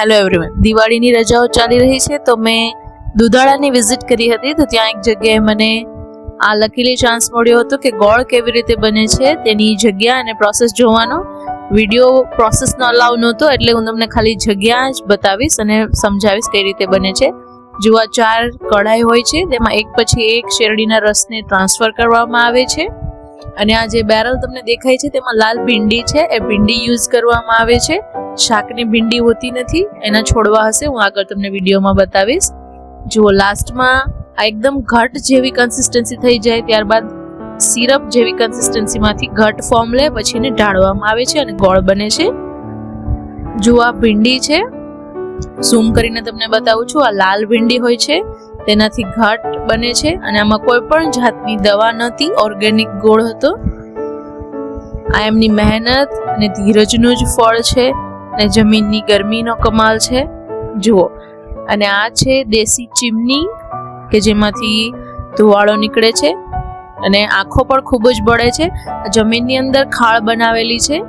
Hello everyone દિવાળીની રજાઓ ચાલી રહી છે તો મેં દુધાળાની વિઝિટ કરી હતી તો ત્યાં એક જગ્યાએ મને આ લકીલી ચાન્સ મળ્યો હતો કે ગોળ કેવી રીતે બને છે તેની જગ્યા અને પ્રોસેસ જોવાનો. વીડિયો પ્રોસેસનો અલાવ નહોતો એટલે હું તમને ખાલી જગ્યા જ બતાવીશ અને સમજાવીશ કઈ રીતે બને છે. જુઓ ચાર કઢાઈ હોય છે તેમાં એક પછી એક શેરડીના રસને ટ્રાન્સફર કરવામાં આવે છે. અને આ જે બેરલ તમને દેખાય છે તેમાં લાલ ભીંડી છે, એ ભીંડી યુઝ કરવામાં આવે છે. શાકની ભીંડી હોતી નથી, એના છોડવા હશે, હું આગળ તમને વિડીયોમાં બતાવીશ. જુઓ લાસ્ટમાં આ એકદમ ઘટ જેવી કન્સિસ્ટન્સી થઈ જાય, ત્યારબાદ સિરપ જેવી કન્સિસ્ટન્સીમાંથી ઘટ ફોર્મ લે, પછી એને ઢાળવામાં આવે છે અને ગોળ બને છે. જુઓ, આ ભીંડી છે. ઝૂમ કરીને તમને બતાવું છું, આ લાલ ભીંડી હોય છે, તેનાથી ઘટ બને છે અને આમાં કોઈ પણ જાતની દવા નહોતી ઓર્ગેનિક ગોળ હતો. આ એમની મહેનત અને ધીરજનું જ ફળ છે. અને જમીનની ગરમીનો કમાલ છે. જુઓ, અને આ છે દેશી ચીમની, કે જેમાંથી ધુવાળો નીકળે છે અને આંખો પણ ખૂબ જ બળે છે. જમીનની અંદર ખાળ બનાવેલી છે.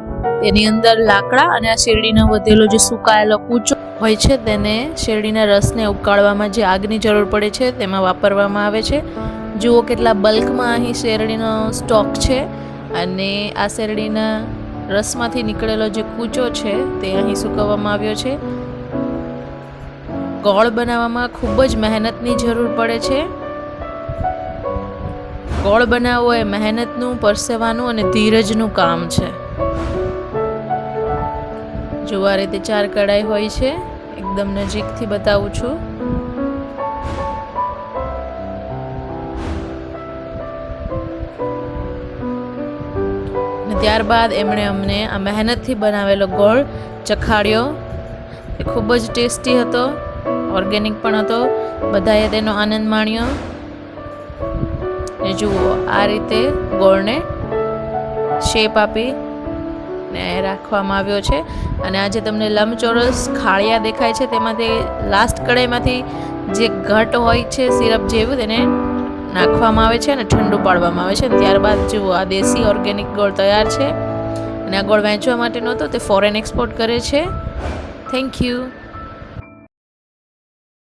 તેની અંદર લાકડા અને આ શેરડીનો વધેલો જે સુકાયેલો કૂચો હોય છે, તેને શેરડીના રસને ઉકાળવામાં જે આગની જરૂર પડે છે, તેમાં વાપરવામાં આવે છે. જુઓ કેટલા બલ્કમાં અહીં શેરડીનો સ્ટોક છે અને આ શેરડીના રસમાંથી નીકળેલો જે કૂચો છે તે અહીં સૂકવવામાં આવ્યો છે. ગોળ બનાવવામાં ખૂબ જ મહેનતની જરૂર પડે છે. ગોળ બનાવવો એ મહેનતનું, પરસેવાનું અને ધીરજનું કામ છે. જો આ રીતે ચાર કડાઈ હોય છે. એકદમ નજીકથી બતાવું છું. ત્યારબાદ એમણે અમને આ મહેનતથી બનાવેલો ગોળ, ચખાડ્યો. એ ખૂબ જ ટેસ્ટી હતો, ઓર્ગેનિક પણ હતો. બધાએ તેનો આનંદ માણ્યો. ને જુઓ, આ રીતે ગોળને શેપ આપી ને રાખવામાં આવ્યો છે. અને આજે તમને લંબચોરસ ખાળિયા દેખાય છે. તેમાંથી લાસ્ટ કડાઈમાંથી જે ઘટ હોય છે, સિરપ જેવું, તેને નાખવામાં આવે છે અને ઠંડુ પાડવામાં આવે છે. અને ત્યારબાદ જુઓ આ દેશી ઓર્ગેનિક ગોળ તૈયાર છે અને આ ગોળ વહેંચવા માટે નહોતો, તે ફોરેન એક્સપોર્ટ કરે છે. Thank you